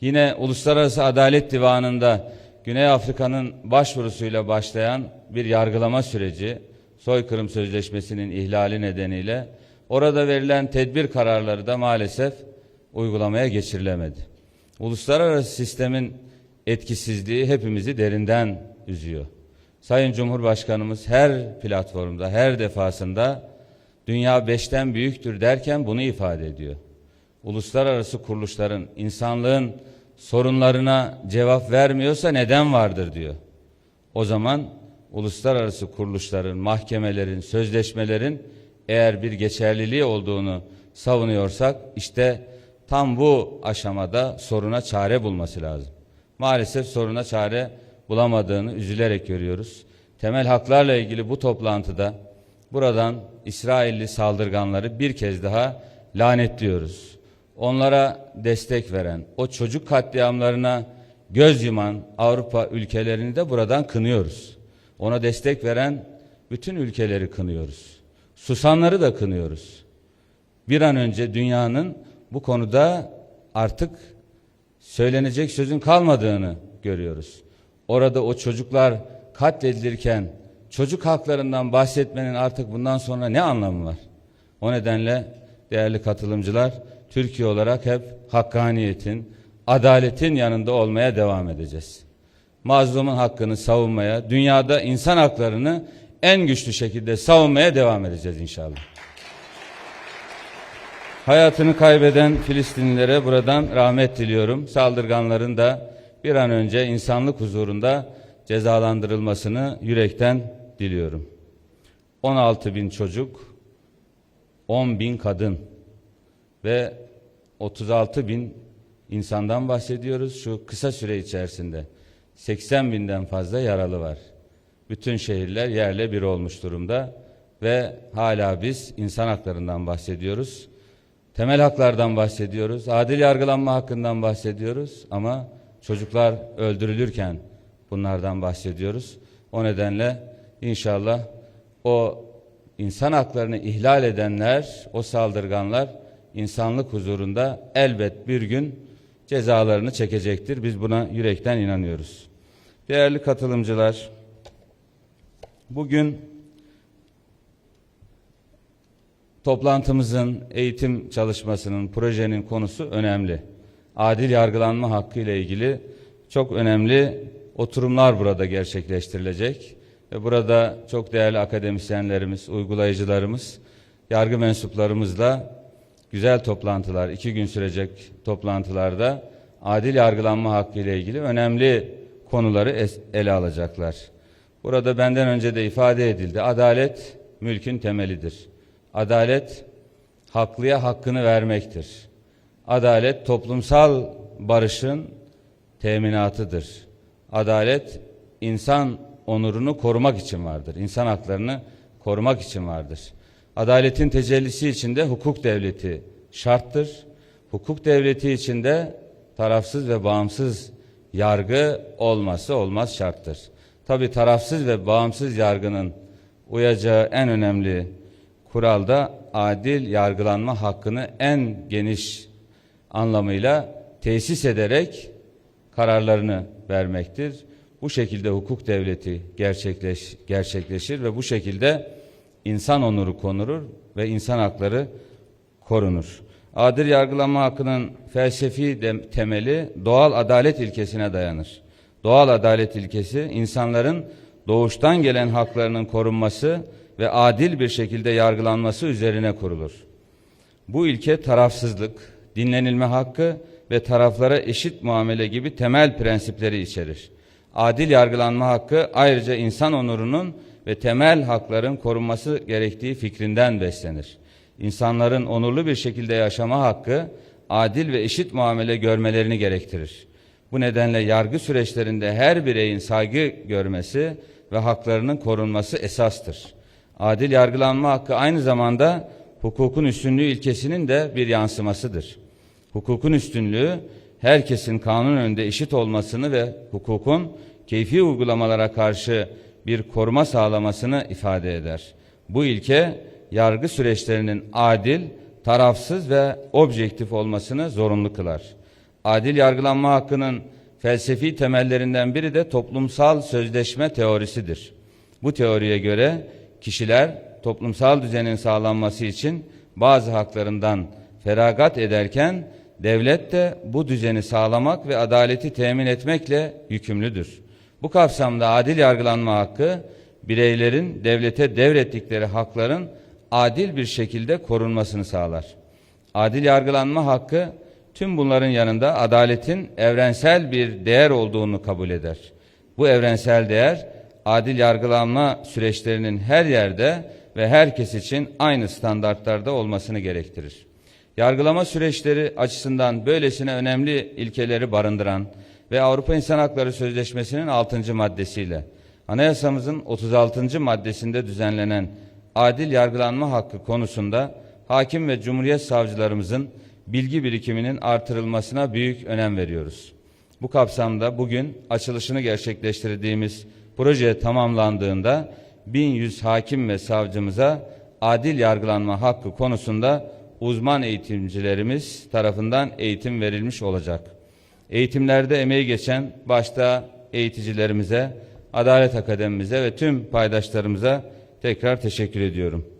Yine Uluslararası Adalet Divanı'nda Güney Afrika'nın başvurusuyla başlayan bir yargılama süreci, soykırım sözleşmesinin ihlali nedeniyle orada verilen tedbir kararları da maalesef uygulamaya geçirilemedi. Uluslararası sistemin etkisizliği hepimizi derinden üzüyor. Sayın Cumhurbaşkanımız her platformda, her defasında dünya beşten büyüktür derken bunu ifade ediyor. Uluslararası kuruluşların insanlığın sorunlarına cevap vermiyorsa neden vardır diyor. O zaman uluslararası kuruluşların, mahkemelerin, sözleşmelerin eğer bir geçerliliği olduğunu savunuyorsak işte tam bu aşamada soruna çare bulması lazım. Maalesef soruna çare bulamadığını üzülerek görüyoruz. Temel haklarla ilgili bu toplantıda buradan İsrailli saldırganları bir kez daha lanetliyoruz. Onlara destek veren, o çocuk katliamlarına göz yuman Avrupa ülkelerini de buradan kınıyoruz. Ona destek veren bütün ülkeleri kınıyoruz. Susanları da kınıyoruz. Bir an önce dünyanın bu konuda artık söylenecek sözün kalmadığını görüyoruz. Orada o çocuklar katledilirken çocuk haklarından bahsetmenin artık bundan sonra ne anlamı var? O nedenle değerli katılımcılar Türkiye olarak hep hakkaniyetin, adaletin yanında olmaya devam edeceğiz. Mazlumun hakkını savunmaya, dünyada insan haklarını en güçlü şekilde savunmaya devam edeceğiz inşallah. Hayatını kaybeden Filistinlilere buradan rahmet diliyorum. Saldırganların da bir an önce insanlık huzurunda cezalandırılmasını yürekten diliyorum. 16 bin çocuk, 10 bin kadın ve 36 bin insandan bahsediyoruz şu kısa süre içerisinde. 80 binden fazla yaralı var. Bütün şehirler yerle bir olmuş durumda ve hala biz insan haklarından bahsediyoruz. Temel haklardan bahsediyoruz. Adil yargılanma hakkından bahsediyoruz ama çocuklar öldürülürken bunlardan bahsediyoruz. O nedenle inşallah o insan haklarını ihlal edenler, o saldırganlar insanlık huzurunda elbet bir gün cezalarını çekecektir. Biz buna yürekten inanıyoruz. Değerli katılımcılar, bugün toplantımızın, eğitim çalışmasının, projenin konusu önemli. Adil yargılanma hakkı ile ilgili çok önemli oturumlar burada gerçekleştirilecek. Ve burada çok değerli akademisyenlerimiz, uygulayıcılarımız, yargı mensuplarımızla güzel toplantılar, iki gün sürecek toplantılarda adil yargılanma hakkı ile ilgili önemli konuları ele alacaklar. Burada benden önce de ifade edildi. Adalet mülkün temelidir. Adalet haklıya hakkını vermektir. Adalet toplumsal barışın teminatıdır. Adalet insan onurunu korumak için vardır. İnsan haklarını korumak için vardır. Adaletin tecellisi içinde hukuk devleti şarttır. Hukuk devleti içinde tarafsız ve bağımsız yargı olması olmaz şarttır. Tabi tarafsız ve bağımsız yargının uyacağı en önemli kural da adil yargılanma hakkını en geniş anlamıyla tesis ederek kararlarını vermektir. Bu şekilde hukuk devleti gerçekleş, gerçekleşir ve bu şekilde insan onuru konurur ve insan hakları korunur. Adil yargılama hakkının felsefi temeli doğal adalet ilkesine dayanır. Doğal adalet ilkesi insanların doğuştan gelen haklarının korunması ve adil bir şekilde yargılanması üzerine kurulur. Bu ilke tarafsızlık, dinlenilme hakkı ve taraflara eşit muamele gibi temel prensipleri içerir. Adil yargılanma hakkı ayrıca insan onurunun ve temel hakların korunması gerektiği fikrinden beslenir. İnsanların onurlu bir şekilde yaşama hakkı adil ve eşit muamele görmelerini gerektirir. Bu nedenle yargı süreçlerinde her bireyin saygı görmesi ve haklarının korunması esastır. Adil yargılanma hakkı aynı zamanda hukukun üstünlüğü ilkesinin de bir yansımasıdır. Hukukun üstünlüğü herkesin kanun önünde eşit olmasını ve hukukun keyfi uygulamalara karşı bir koruma sağlamasını ifade eder. Bu ilke yargı süreçlerinin adil, tarafsız ve objektif olmasını zorunlu kılar. Adil yargılanma hakkının felsefi temellerinden biri de toplumsal sözleşme teorisidir. Bu teoriye göre kişiler toplumsal düzenin sağlanması için bazı haklarından feragat ederken devlet de bu düzeni sağlamak ve adaleti temin etmekle yükümlüdür. Bu kapsamda adil yargılanma hakkı bireylerin devlete devrettikleri hakların adil bir şekilde korunmasını sağlar. Adil yargılanma hakkı tüm bunların yanında adaletin evrensel bir değer olduğunu kabul eder. Bu evrensel değer adil yargılanma süreçlerinin her yerde ve herkes için aynı standartlarda olmasını gerektirir. Yargılama süreçleri açısından böylesine önemli ilkeleri barındıran ve Avrupa İnsan Hakları Sözleşmesi'nin 6. maddesiyle anayasamızın 36. maddesinde düzenlenen adil yargılanma hakkı konusunda hakim ve cumhuriyet savcılarımızın bilgi birikiminin artırılmasına büyük önem veriyoruz. Bu kapsamda bugün açılışını gerçekleştirdiğimiz proje tamamlandığında 1100 hakim ve savcımıza adil yargılanma hakkı konusunda uzman eğitimcilerimiz tarafından eğitim verilmiş olacak. Eğitimlerde emeği geçen başta eğiticilerimize, Adalet Akademimize ve tüm paydaşlarımıza tekrar teşekkür ediyorum.